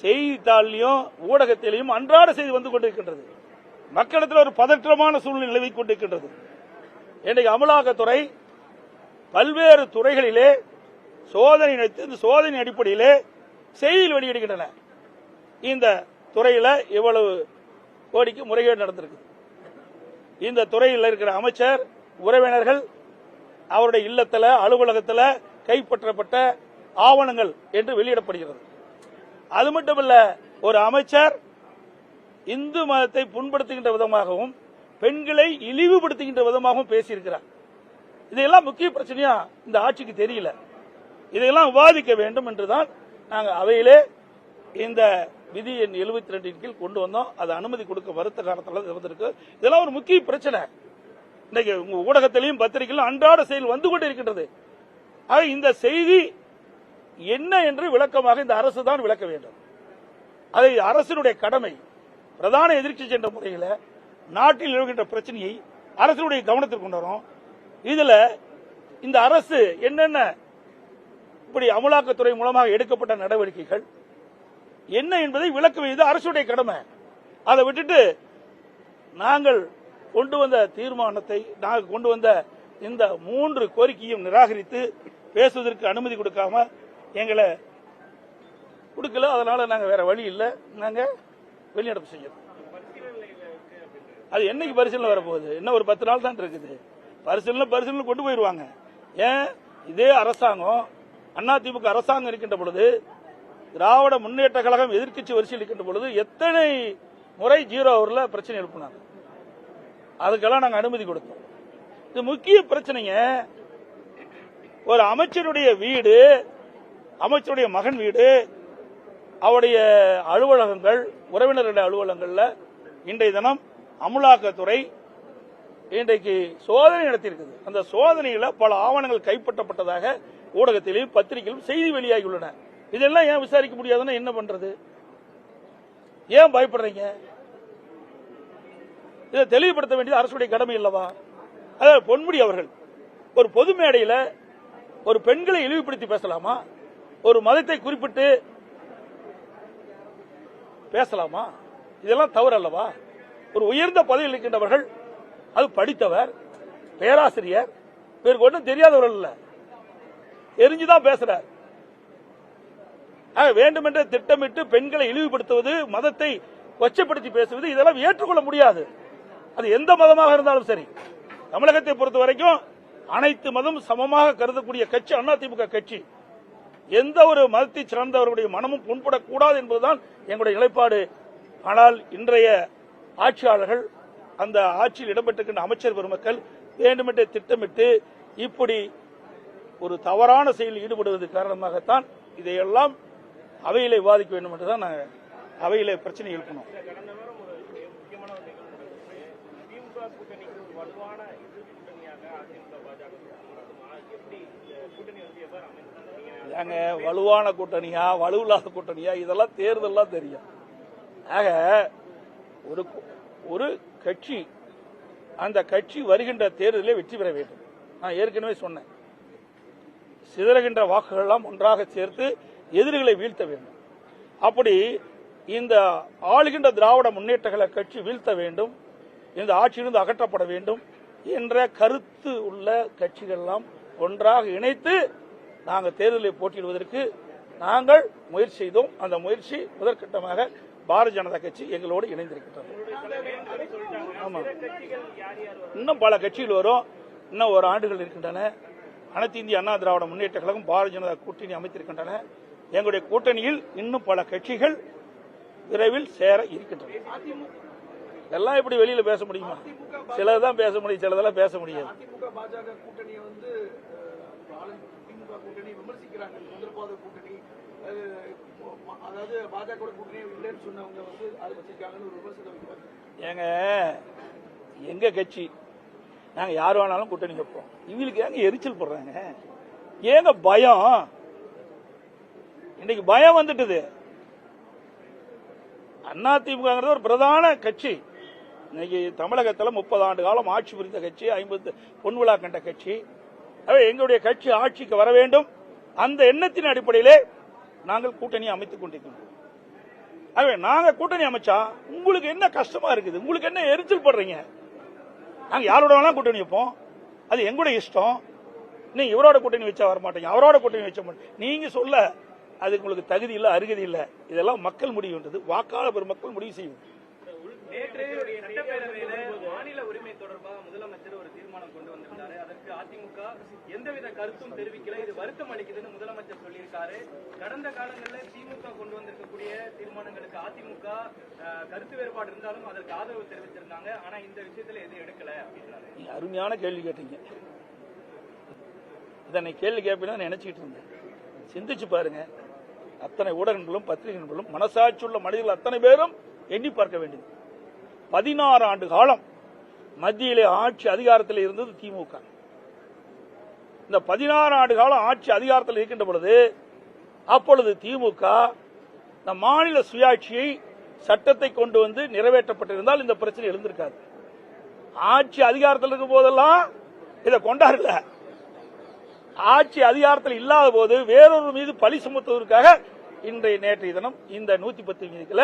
செய்தித்தாள்லையும் ஊடகத்திலையும் அன்றாட செய்தி வந்து கொண்டிருக்கின்றது. மக்களிடத்தில் ஒரு பதற்றமான சூழ்நிலை நிலவி கொண்டிருக்கின்றது. இன்றைக்கு அமலாக்கத்துறை பல்வேறு துறைகளிலே சோதனை நடத்தி இந்த சோதனை அடிப்படையிலே செய்தியில் வெளியிடுகின்றன. இந்த துறையில இவ்வளவு கோடிக்கு முறைகேடு நடந்திருக்கு. இந்த துறையில் இருக்கிற அமைச்சர் உறவினர்கள் அவருடைய இல்லத்தில் அலுவலகத்தில் கைப்பற்றப்பட்ட ஆவணங்கள் என்று வெளியிடப்படுகிறது. அது மட்டுமல்ல ஒரு அமைச்சர் இந்து மதத்தை புண்படுத்துகின்ற விதமாகவும் பெண்களை இழிவுபடுத்துகின்ற விதமாகவும் பேசியிருக்கிறார். இதையெல்லாம் முக்கிய பிரச்சனையா இந்த ஆட்சிக்கு தெரியல. இதையெல்லாம் விவாதிக்க வேண்டும் என்றுதான் நாங்கள் அவையிலே இந்த விதி எண் எழுபத்தி ரெண்டின் கீழ் கொண்டு வந்தோம். அது அனுமதி கொடுக்க மறுத்த காலத்தில் இருந்திருக்கு. இதெல்லாம் ஒரு முக்கிய பிரச்சனை. இன்னைக்கு உங்க ஊடகத்திலையும் பத்திரிகையிலும் அன்றாட செயல் வந்து கொண்டு இருக்கின்றது ஆக இந்த செய்தி என்ன என்று விளக்கமாக இந்த அரசு தான் விளக்க வேண்டும். அதை அரசினுடைய கடமை பிரதான எதிர்க்கட்சி சென்ற முறையில் நாட்டில் நிலவுகின்ற பிரச்சனையை அரசினுடைய கவனத்திற்கு கொண்டு வரும். இதுல இந்த அரசு என்னென்ன இப்படி அமலாக்கத்துறை மூலமாக எடுக்கப்பட்ட நடவடிக்கைகள் என்ன என்பதை விளக்க வேண்டியது அரசுடைய கடமை. அதை விட்டுட்டு நாங்கள் கொண்டு வந்த தீர்மானத்தை நாங்கள் கொண்டு வந்த இந்த மூன்று கோரிக்கையும் நிராகரித்து பேசுவதற்கு அனுமதி கொடுக்காம எங்களை கொடுக்கல அதனால நாங்கள் வேற வழி இல்லை. நாங்கள் வெளிநடப்பு செய்யறோம். அது என்னைக்கு பரிசீலனை வரப்போகுது? இன்னும் ஒரு பத்து நாள் தான் இருக்குது. பரிசீலனை பரிசீலனை கொண்டு போயிடுவாங்க. ஏன்? இதே அரசாங்கம் அண்ணா திமுக அரசாங்கம் இருக்கின்ற பொழுது திராவிட முன்னேற்ற கழகம் எதிர்க்கட்சி வரிசையில் இருக்கின்ற பொழுது எத்தனை முறை ஜீரோ அவரில் பிரச்சனை எழுப்பினாங்க. அதுக்கெல்லாம் நாங்கள் அனுமதி கொடுத்தோம். இது முக்கிய பிரச்சனைங்க. ஒரு அமைச்சருடைய வீடு அமைச்சருடைய மகன் வீடு அவருடைய அலுவலகங்கள் உறவினருடைய அலுவலகங்கள்ல இன்றைய தினம் அமலாக்கத்துறை இன்றைக்கு சோதனை நடத்தியிருக்குது. அந்த சோதனையில பல ஆவணங்கள் கைப்பற்றப்பட்டதாக ஊடகத்திலும் பத்திரிகையிலும் செய்தி வெளியாகியுள்ளன. இதெல்லாம் ஏன் விசாரிக்க முடியாதுன்னா என்ன பண்றது? ஏன் பயப்படுறீங்க? இதை தெளிவுபடுத்த வேண்டியது அரசுடைய கடமை இல்லவா அதாவது பொன்முடி அவர்கள் ஒரு பொது மேடையில ஒரு பெண்களை இழிவுபடுத்தி பேசலாமா? ஒரு மதத்தை குறிப்பிட்டு பேசலாமா? இதெல்லாம் தவறு அல்லவா ஒரு உயர்ந்த பதவியில் இருக்கின்றவர்கள் அது படித்தவர் பேராசிரியர் இவருக்கு ஒன்றும் தெரியாதவர்கள் இல்ல. தெரிஞ்சுதான் பேசுறார். வேண்டுமென்றே திட்டமிட்டு பெண்களை இழிவுபடுத்துவது மதத்தை கொச்சப்படுத்தி பேசுவது இதெல்லாம் ஏற்றுக்கொள்ள முடியாது. அது எந்த மதமாக இருந்தாலும் சரி. தமிழகத்தை பொறுத்த வரைக்கும் அனைத்து மதம் சமமாக கருதக்கூடிய கட்சி அதிமுக கட்சி. எந்த ஒரு மதத்தை சார்ந்தவர்களுடைய மனமும் புண்படக்கூடாது என்பதுதான் எங்களுடைய நிலைப்பாடு. ஆனால் இன்றைய ஆட்சியாளர்கள் அந்த ஆட்சியில் இடம்பெற்றிருக்கின்ற அமைச்சர் பெருமக்கள் வேண்டுமென்றே திட்டமிட்டு இப்படி ஒரு தவறான செயலில் ஈடுபடுவது காரணமாகத்தான் இதையெல்லாம் அவையிலே விவாதிக்க வேண்டும் என்றுதான் நாங்கள் அவையிலே பிரச்சனை எழுப்பணும் திமுக கூட்டணிக்கு வலுவான இது கூட்டணியாக அதிமுக பாஜக மாறுமா? எப்படி இந்த கூட்டணி வந்து எவ்வாறு அமைந்தது அங்க வலுவான கூட்டணியா வலுவில்லாத கூட்டணியா இதெல்லாம் தேர்தல்லாம் தெரியும். ஆக ஒரு ஒரு கட்சி அந்த கட்சி வருகின்ற தேர்தலில் வெற்றி பெற வேண்டும். நான் ஏற்கனவே சொன்னேன். சிதறுகின்ற வாக்குகள் எல்லாம் ஒன்றாக சேர்த்து எதிரிகளை வீழ்த்த வேண்டும். அப்படி இந்த ஆளுகின்ற திராவிட முன்னேற்றங்களை கட்சி வீழ்த்த வேண்டும் இந்த ஆட்சியிலிருந்து அகற்றப்பட வேண்டும் என்ற கருத்து உள்ள கட்சிகள் எல்லாம் ஒன்றாக இணைத்து நாங்கள் தேர்தலில் போட்டியிடுவதற்கு நாங்கள் முயற்சி செய்தோம். அந்த முயற்சி முதற்கட்டமாக பாரதிய ஜனதா கட்சி எங்களோடு இணைந்திருக்கின்றது. ஆமா. இன்னும் பல கட்சிகள் வரும். இன்னும் ஒரு ஆண்டுகள் இருக்கின்றன. அனைத்து இந்திய அண்ணா திராவிட முன்னேற்ற கழகம் பாரதிய ஜனதா கூட்டணி அமைத்திருக்கின்றன. எங்களுடைய கூட்டணியில் இன்னும் பல கட்சிகள் விரைவில் சேர இருக்கின்றன. எல்லாம் எப்படி வெளியில பேச முடியுமா? சிலதான் பேச முடியும் சிலதெல்லாம் பேச முடியாது. அதிமுக திமுக கூட்டணி விமர்சிக்கிறாங்க. மந்திரபாத கூட்டணி அதாவது பாஜக கூட்டணி இல்லைன்னு சொன்னவங்க வந்து அதை வச்சிருக்காங்கன்னு ஒரு விமர்சனம் வைக்கிறாங்க ஏங்க எங்க கட்சி? நாங்க யார் வேணாலும் கூட்டணி கேட்போம் இவங்களுக்கு ஏங்க எரிச்சல் போடுறாங்க? ஏங்க பயம்? இன்னைக்கு பயம் வந்துட்டுது. அதிமுகங்கிறது ஒரு பிரதான கட்சி. இன்னைக்கு தமிழகத்தில் முப்பது ஆண்டு காலம் ஆட்சி புரிந்த கட்சி ஐம்பது பொன் விழா கண்ட கட்சி. எங்களுடைய கட்சி ஆட்சிக்கு வர வேண்டும். அந்த எண்ணத்தின் அடிப்படையிலே நாங்கள் கூட்டணி அமைத்துக் கொண்டிருக்கின்றோம். நாங்கள் நாங்க கூட்டணி அமைச்சா உங்களுக்கு என்ன கஷ்டமா இருக்குது? உங்களுக்கு என்ன எரிச்சல் படுறீங்க? நாங்க யாரோட வேணா கூட்டணி வைப்போம். அது எங்களுடைய இஷ்டம். நீங்க இவரோட கூட்டணி வச்சா வர மாட்டீங்க அவரோட கூட்டணி வச்ச மாட்டீங்க. நீங்க சொல்ல அது உங்களுக்கு தகுதி இல்லை அருகதி இல்லை. இதெல்லாம் மக்கள் முடிவுன்றது வாக்காளர் பெருமக்கள் முடிவு செய்யும். நேற்று சட்டப்பேரவையில் மாநில உரிமை தொடர்பாக கொண்டு வந்திருந்தாரு அதற்கு அதிமுக எந்தவித கருத்தும் தெரிவிக்கல. இது வருத்தம் அளிக்குதுன்னு முதலமைச்சர் சொல்லியிருக்காரு. கடந்த காலங்களில் திமுக கொண்டு வந்திருக்கக்கூடிய தீர்மானங்களுக்கு அதிமுக கருத்து வேறுபாடு இருந்தாலும் அதற்கு ஆதரவு தெரிவிச்சிருந்தாங்க. ஆனா இந்த விஷயத்துல எதுவும் எடுக்கல அப்படின்றாரு. அருமையான கேள்வி கேட்டீங்க. இதனை கேள்வி கேட்பேன்னு நினைச்சிட்டு இருந்தேன். சிந்திச்சு பாருங்க. அத்தனை ஊடகங்களும் பத்திரிகைகளும் மனசாட்சி உள்ள மனிதர்கள் அத்தனை பேரும் எண்ணி பார்க்க வேண்டியது பதினாறு ஆண்டு காலம் மத்தியிலே ஆட்சி அதிகாரத்தில் இருந்தது திமுக. இந்த பதினாறு ஆண்டு காலம் ஆட்சி அதிகாரத்தில் இருக்கின்ற பொழுது அப்பொழுது திமுக இந்த மாநில சுயாட்சியை சட்டத்தை கொண்டு வந்து நிறைவேற்றப்பட்டிருந்தால் இந்த பிரச்சனை எழுந்திருக்காது. ஆட்சி அதிகாரத்தில் இருக்கும் போதெல்லாம் இதை கொண்டாடல. ஆட்சி அதிகாரத்தில் இல்லாத போது வேறொரு மீது பழி சுமத்துவதற்காக இன்றைய நேற்றைய தினம் இந்த நூத்தி பத்து மீதுல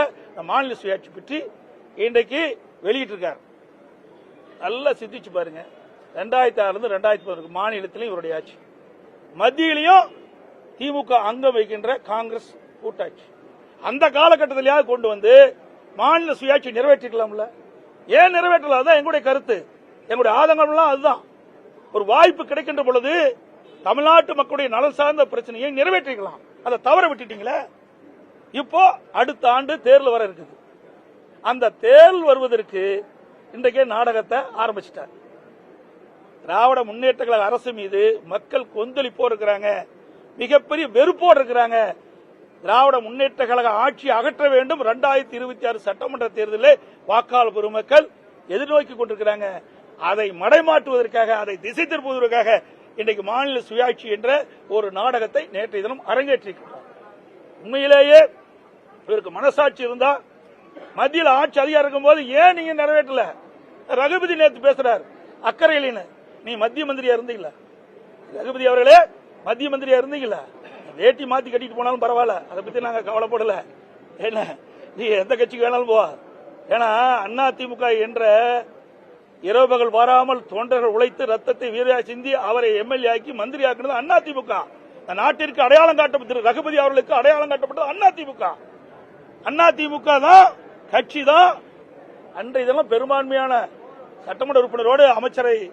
மாநில சுயாட்சி பற்றி இன்றைக்கு வெளியிட்டிருக்கார். நல்லா சிந்திச்சு பாருங்க. ரெண்டாயிரத்தி ஆறுல இருந்து ரெண்டாயிரத்தி பதினொன்று மாநிலத்திலையும் இவருடைய ஆட்சி. மத்தியிலையும் திமுக அங்கம் வைக்கின்ற காங்கிரஸ் கூட்டாட்சி. அந்த காலகட்டத்திலேயாவது கொண்டு வந்து மாநில சுயாட்சி நிறைவேற்றிக்கலாம்ல ஏன் நிறைவேற்றலாம் அதான் எங்களுடைய கருத்து. எங்களுடைய ஆதங்கம்லாம் அதுதான். ஒரு வாய்ப்பு கிடைக்கின்ற பொழுது தமிழ்நாட்டு மக்களுடைய நலன் சார்ந்த பிரச்சனையை நிறைவேற்றிக்கலாம் அதை தவற விட்டுட்டீங்களே? இப்போ அடுத்த ஆண்டு தேர்தல் வர இருக்குது. அந்த தேர்தல் வருவதற்கு இன்றைக்கே நாடகத்தை ஆரம்பிச்சிட்டார். திராவிட முன்னேற்ற கழக அரசு மீது மக்கள் கொந்தளிப்போடு இருக்கிறாங்க. மிகப்பெரிய வெறுப்போடு இருக்கிறாங்க. திராவிட முன்னேற்ற கழக ஆட்சி அகற்ற வேண்டும். இரண்டாயிரத்தி இருபத்தி ஆறு சட்டமன்ற தேர்தலில் வாக்காளர் பெருமக்கள் எதிர்நோக்கி கொண்டிருக்கிறாங்க. அதை மடைமாற்றுவதற்காக அதை திசை திருப்புவதற்காக இன்றைக்கு மாநில சுயாட்சி என்ற ஒரு நாடகத்தை நேற்றைய தினம் அரங்கேற்றிருக்கிறார். உண்மையிலேயே இவருக்கு மனசாட்சி இருந்தால் மத்தியில் ஆட்சி அதிகாரம் இருக்கும்போது ஏன் நீங்க நிறைவேற்றல? ரகுபதி நேத்து பேசுறாரு. அக்கறையிலின்னு. நீ மத்திய மந்திரியா இருந்தீங்களா? ரகுபதி அவர்களே மத்திய மந்திரியா இருந்தீங்களா? வேட்டி மாத்தி கட்டிட்டு போனாலும் பரவாயில்ல. அதை பத்தி நாங்க கவலைப்படல. என்ன நீ எந்த கட்சிக்கு வேணாலும் போவா. ஏன்னா அண்ணா திமுக என்ற இரவுகள் வராமல் தொண்டர்கள் உழைத்து ரத்தத்தை வீரையா சிந்தி அவரை எம்எல்ஏ ஆக்கி மந்திரி ஆக்கினது அண்ணா திமுக. நாட்டிற்கு அடையாளம் காட்டப்பட்டது ரகுபதி அவர்களுக்கு அடையாளம் காட்டப்பட்டது அண்ணா திமுக. அண்ணா திமுக தான் கட்சி தான் அன்றைய இதெல்லாம் பெரும்பான்மையான சட்டமன்ற உறுப்பினரோடு அமைச்சரை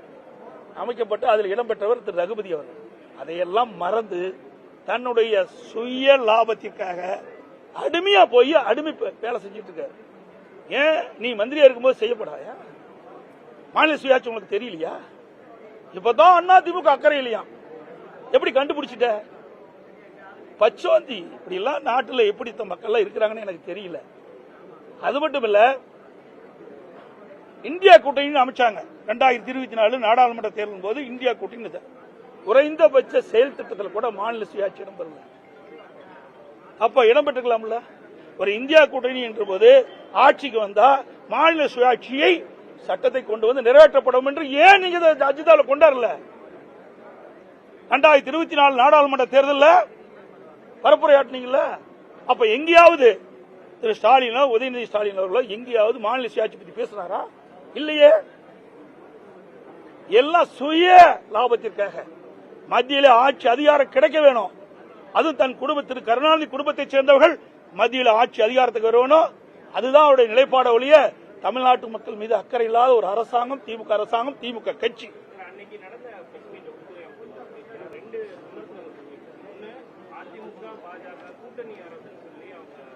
அமைக்கப்பட்டு அதில் இடம்பெற்றவர் திரு. ரகுபதி அவர்கள். அதையெல்லாம் மறந்து தன்னுடைய சுய லாபத்திற்காக அடிமையா போய் அடிமை வேலை செஞ்சிட்டு இருக்காரு. ஏன்? நீ மந்திரியா இருக்கும்போது செய்யப்படாயா மாநில சுயாட்சி உங்களுக்கு தெரியலையா? இப்பதான் அண்ணா திமுக அக்கறை இல்லையா? எப்படி கண்டுபிடிச்சிட்ட? பச்சோந்தி இப்படி எல்லாம் நாட்டுல எப்படி மக்கள் இருக்கிறாங்கன்னு எனக்கு தெரியல. அது மட்டும் இல்ல இந்தியா கூட்டணி அமைச்சாங்க. ரெண்டாயிரத்தி இருபத்தி நாலு நாடாளுமன்ற தேர்தல் போது இந்தியா கூட்டணி குறைந்தபட்ச செயல் திட்டத்தில் கூட மாநில சுயாட்சி இடம்பெறல அப்ப இடம்பெற்றுக்கலாம்ல ஒரு இந்தியா கூட்டணி என்ற போது ஆட்சிக்கு வந்தா மாநில சுயாட்சியை சட்டத்தை கொண்டு வந்து நிறைவேற்றப்படும் என்று ஏன் நீங்க அஜிதால கொண்டாடல? ரெண்டாயிரத்தி இருபத்தி நாலு நாடாளுமன்ற தேர்தலில் பரப்புரையாட்டினீங்கல்ல அப்ப எங்கேயாவது திரு ஸ்டாலினோ உதயநிதி ஸ்டாலின் அவர்களோ எங்கேயாவது மாநில சுயாட்சி பத்தி பேசுறாரா? இல்லையே. எல்லாம் சுய லாபத்திற்காக. மத்தியில ஆட்சி அதிகாரம் கிடைக்க வேணும். அதுவும் தன் குடும்பத்திற்கு கருணாநிதி குடும்பத்தைச் சேர்ந்தவர்கள் மத்தியில ஆட்சி அதிகாரத்துக்கு வரணும் அதுதான் அவருடைய நிலைப்பாட ஒழிய தமிழ்நாட்டு மக்கள் மீது அக்கறை இல்லாத ஒரு அரசாங்கம் திமுக அரசாங்கம் திமுக கட்சி அன்னைக்கு நடந்த பிரஸ் மீட் ரெண்டு விமர்சனம் ஒண்ணு அதிமுக பாஜக கூட்டணி அரசுன்னு சொல்லி அவங்க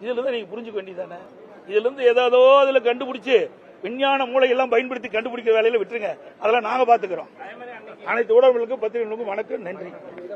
இதுல இருந்து நீங்க புரிஞ்சுக்க வேண்டியதானே இதுல இருந்து ஏதாவதோ அதுல கண்டுபிடிச்சு விஞ்ஞான மூளையெல்லாம் பயன்படுத்தி கண்டுபிடிக்கிற வேலையில விட்டுருங்க. அதெல்லாம் நாங்க பாத்துக்கிறோம். அனைத்து ஊடகங்களுக்கும் பத்திரிகைகளுக்கும் வணக்கம் நன்றி.